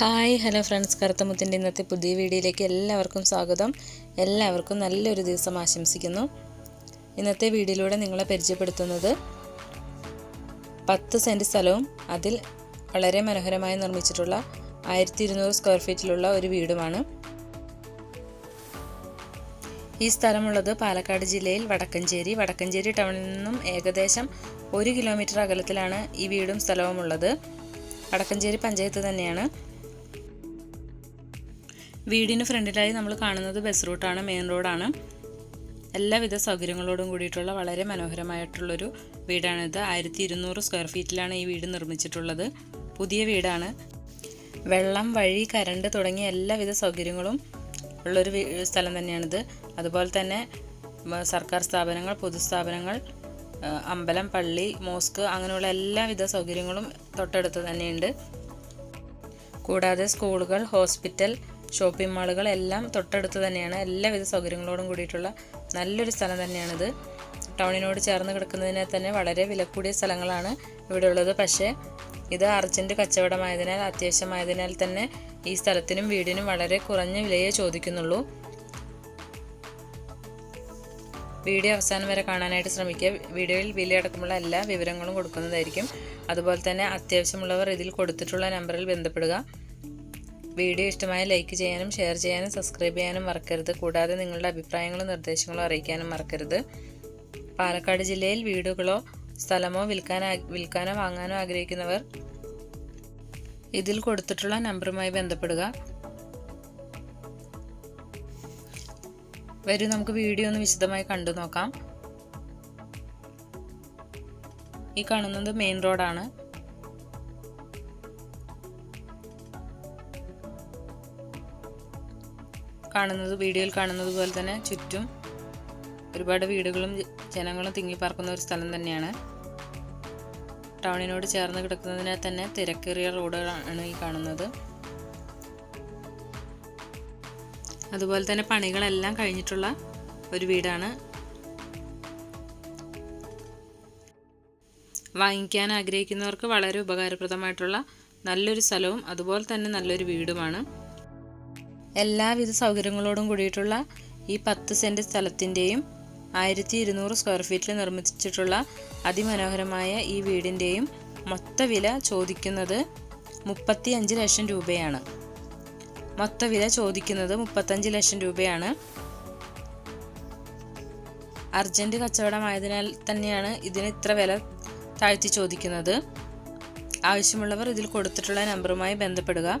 Hi hello friends. കറുത്തമുത്തിന്റെ ഇന്നത്തെ പുതിയ വീഡിയോയിലേക്ക് എല്ലാവർക്കും സ്വാഗതം. എല്ലാവർക്കും നല്ലൊരു ദിവസം ആശംസിക്കുന്നു. ഇന്നത്തെ വീഡിയോയിലൂടെ നിങ്ങളെ പരിചയപ്പെടുത്തുന്നത് പത്ത് സെന്റ് സ്ഥലവും അതിൽ വളരെ മനോഹരമായി നിർമ്മിച്ചിട്ടുള്ള ആയിരത്തി ഇരുന്നൂറ് സ്ക്വയർ ഫീറ്റിലുള്ള ഒരു വീടുമാണ്. ഈ സ്ഥലമുള്ളത് പാലക്കാട് ജില്ലയിൽ വടക്കഞ്ചേരി. വടക്കഞ്ചേരി ടൗണിൽ നിന്നും ഏകദേശം ഒരു കിലോമീറ്റർ അകലത്തിലാണ് ഈ വീടും സ്ഥലവും ഉള്ളത് വടക്കഞ്ചേരി പഞ്ചായത്ത് തന്നെയാണ്. വീടിന് ഫ്രണ്ടിലായി നമ്മൾ കാണുന്നത് ബസ് റൂട്ടാണ് മെയിൻ റോഡാണ് എല്ലാവിധ സൗകര്യങ്ങളോടും കൂടിയിട്ടുള്ള വളരെ മനോഹരമായിട്ടുള്ളൊരു വീടാണിത് ആയിരത്തി ഇരുന്നൂറ് സ്ക്വയർ ഫീറ്റിലാണ് ഈ വീട് നിർമ്മിച്ചിട്ടുള്ളത്. പുതിയ വീടാണ്. വെള്ളം വഴി കരണ്ട് തുടങ്ങിയ എല്ലാവിധ സൗകര്യങ്ങളും ഉള്ളൊരു സ്ഥലം തന്നെയാണിത് അതുപോലെ തന്നെ സർക്കാർ സ്ഥാപനങ്ങൾ പൊതുസ്ഥാപനങ്ങൾ അമ്പലം പള്ളി മോസ്ക് അങ്ങനെയുള്ള എല്ലാവിധ സൗകര്യങ്ങളും തൊട്ടടുത്ത് തന്നെയുണ്ട്. കൂടാതെ സ്കൂളുകൾ ഹോസ്പിറ്റൽ ഷോപ്പിംഗ് മാളുകൾ എല്ലാം തൊട്ടടുത്ത് തന്നെയാണ്. എല്ലാവിധ സൗകര്യങ്ങളോടും കൂടിയിട്ടുള്ള നല്ലൊരു സ്ഥലം തന്നെയാണിത്. ടൗണിനോട് ചേർന്ന് കിടക്കുന്നതിനാൽ തന്നെ വളരെ വിലക്കൂടിയ സ്ഥലങ്ങളാണ് ഇവിടെ ഉള്ളത് പക്ഷേ ഇത് അർജന്റ് കച്ചവടമായതിനാൽ അത്യാവശ്യമായതിനാൽ തന്നെ ഈ സ്ഥലത്തിനും വീടിനും വളരെ കുറഞ്ഞ വിലയെ ചോദിക്കുന്നുള്ളൂ. വീഡിയോ അവസാനം വരെ കാണാനായിട്ട് ശ്രമിക്കുക. വീഡിയോയിൽ വിലയടക്കമുള്ള എല്ലാ വിവരങ്ങളും കൊടുക്കുന്നതായിരിക്കും. അതുപോലെ തന്നെ അത്യാവശ്യമുള്ളവർ ഇതിൽ കൊടുത്തിട്ടുള്ള നമ്പറിൽ ബന്ധപ്പെടുക. വീഡിയോ ഇഷ്ടമായ ലൈക്ക് ചെയ്യാനും ഷെയർ ചെയ്യാനും സബ്സ്ക്രൈബ് ചെയ്യാനും മറക്കരുത്. കൂടാതെ നിങ്ങളുടെ അഭിപ്രായങ്ങളും നിർദ്ദേശങ്ങളും അറിയിക്കാനും മറക്കരുത്. പാലക്കാട് ജില്ലയിൽ വീടുകളോ സ്ഥലമോ വിൽക്കാൻ വിൽക്കാനോ വാങ്ങാനോ ആഗ്രഹിക്കുന്നവർ ഇതിൽ കൊടുത്തിട്ടുള്ള നമ്പറുമായി ബന്ധപ്പെടുക. വരൂ നമുക്ക് വീഡിയോ ഒന്ന് വിശദമായി കണ്ടു നോക്കാം. ഈ കാണുന്നത് മെയിൻ റോഡാണ്. കാണുന്നത് വീഡിയോയിൽ കാണുന്നത് പോലെ തന്നെ ചുറ്റും ഒരുപാട് വീടുകളും ജനങ്ങളും തിങ്ങിപ്പാർക്കുന്ന ഒരു സ്ഥലം തന്നെയാണ്. ടൗണിനോട് ചേർന്ന് കിടക്കുന്നതിനാൽ തന്നെ തിരക്കേറിയ റോഡുകളാണ് ഈ കാണുന്നത്. അതുപോലെ തന്നെ പണികളെല്ലാം കഴിഞ്ഞിട്ടുള്ള ഒരു വീടാണ്. വാങ്ങിക്കാൻ ആഗ്രഹിക്കുന്നവർക്ക് വളരെ ഉപകാരപ്രദമായിട്ടുള്ള നല്ലൊരു സ്ഥലവും അതുപോലെ തന്നെ നല്ലൊരു വീടുമാണ്. എല്ലാവിധ സൗകര്യങ്ങളോടും കൂടിയിട്ടുള്ള ഈ പത്ത് സെന്റ് സ്ഥലത്തിന്റെയും ആയിരത്തി ഇരുന്നൂറ് സ്ക്വയർ ഫീറ്റിൽ നിർമ്മിച്ചിട്ടുള്ള അതിമനോഹരമായ ഈ വീടിന്റെയും മൊത്ത വില ചോദിക്കുന്നത് മുപ്പത്തി അഞ്ച് ലക്ഷം രൂപയാണ്. മൊത്ത വില ചോദിക്കുന്നത് മുപ്പത്തഞ്ച് ലക്ഷം രൂപയാണ്. അർജന്റ് കച്ചവടമായതിനാൽ തന്നെയാണ് ഇതിന് ഇത്ര വില താഴ്ത്തി ചോദിക്കുന്നത്. ആവശ്യമുള്ളവർ ഇതിൽ കൊടുത്തിട്ടുള്ള നമ്പറുമായി ബന്ധപ്പെടുക.